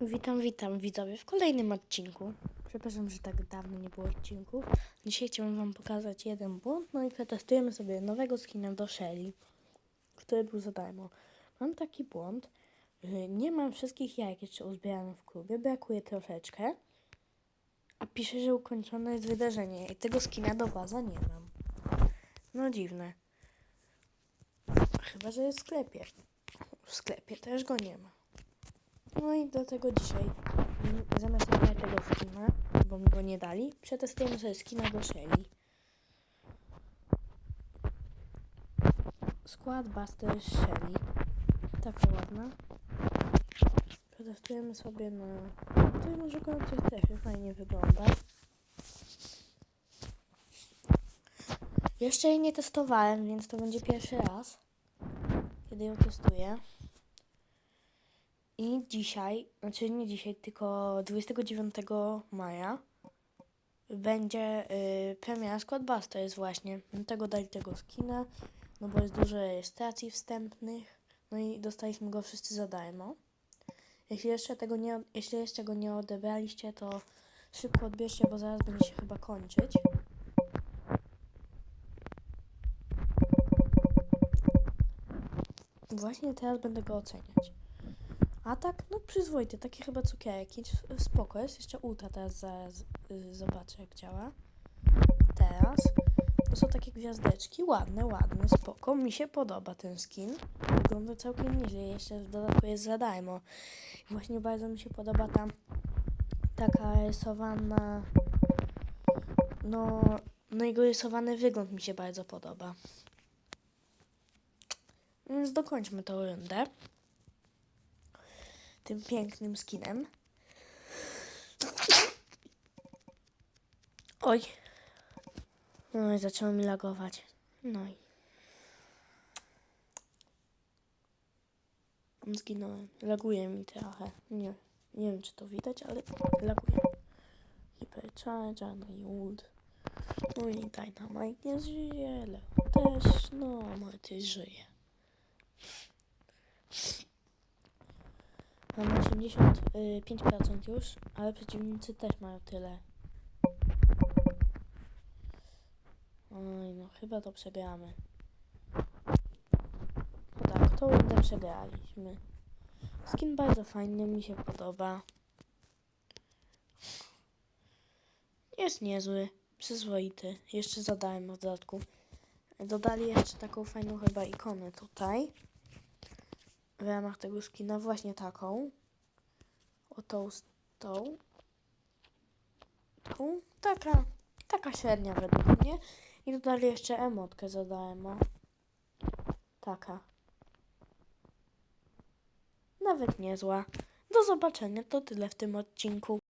Witam, witam widzowie w kolejnym odcinku. Przepraszam, że tak dawno nie było odcinków. Dzisiaj chciałam wam pokazać jeden błąd, no i przetestujemy sobie nowego skina do Shelly, który był za darmo. Mam taki błąd, że nie mam wszystkich jajek jeszcze uzbieranych w klubie, brakuje troszeczkę, a pisze, że ukończone jest wydarzenie i tego skina do baza nie mam. No dziwne. Chyba, że jest w sklepie. W sklepie też go nie ma. No i do tego dzisiaj mm, zamiast tego skina, bo mi go nie dali, przetestujemy sobie skina do Shelly. Skład Buster Shelly. Taka ładna. Przetestujemy sobie na... Tutaj może go coś też fajnie wygląda. Jeszcze jej nie testowałem, więc to będzie pierwszy raz, kiedy ją testuję. I dzisiaj, znaczy nie dzisiaj, tylko 29 maja będzie y, premiera Squadbuster jest właśnie. Dlatego dali tego skina, no bo jest dużo rejestracji wstępnych. No i dostaliśmy go wszyscy za darmo. Jeśli jeszcze tego nie, jeśli jeszcze go nie odebraliście, to szybko odbierzcie, bo zaraz będzie się chyba kończyć. Właśnie teraz będę go oceniać. A tak, no przyzwoity, takie chyba cukierki, s- spoko, jest jeszcze ultra teraz zaraz y, zobaczę jak działa. Teraz, to są takie gwiazdeczki, ładne, ładne, spoko, mi się podoba ten skin, wygląda całkiem nieźle, jeszcze w dodatku jest za darmo. I właśnie bardzo mi się podoba ta taka rysowana, no, no jego rysowany wygląd mi się bardzo podoba. Więc dokończmy tą rundę tym pięknym skinem. Oj. No i zaczęło mi lagować. No i. Zginąłem. Laguje mi trochę. Nie, nie wiem, czy to widać, ale laguje. Hypercharger, no i ult. No i Dynamite nie żyje, Leo też, no, Morty żyje. Mam 85% już, ale przeciwnicy też mają tyle. Oj, no chyba to przegramy. No tak, to rundę przegraliśmy. Skin bardzo fajny, mi się podoba. Jest niezły, przyzwoity. Jeszcze zadałem w dodatku. Dodali jeszcze taką fajną chyba ikonę tutaj w ramach tego skina właśnie taką. O tą, z tą. Tą. Taka, taka średnia według mnie. I dodali jeszcze emotkę zadałem. Taka. Nawet niezła. Do zobaczenia, to tyle w tym odcinku.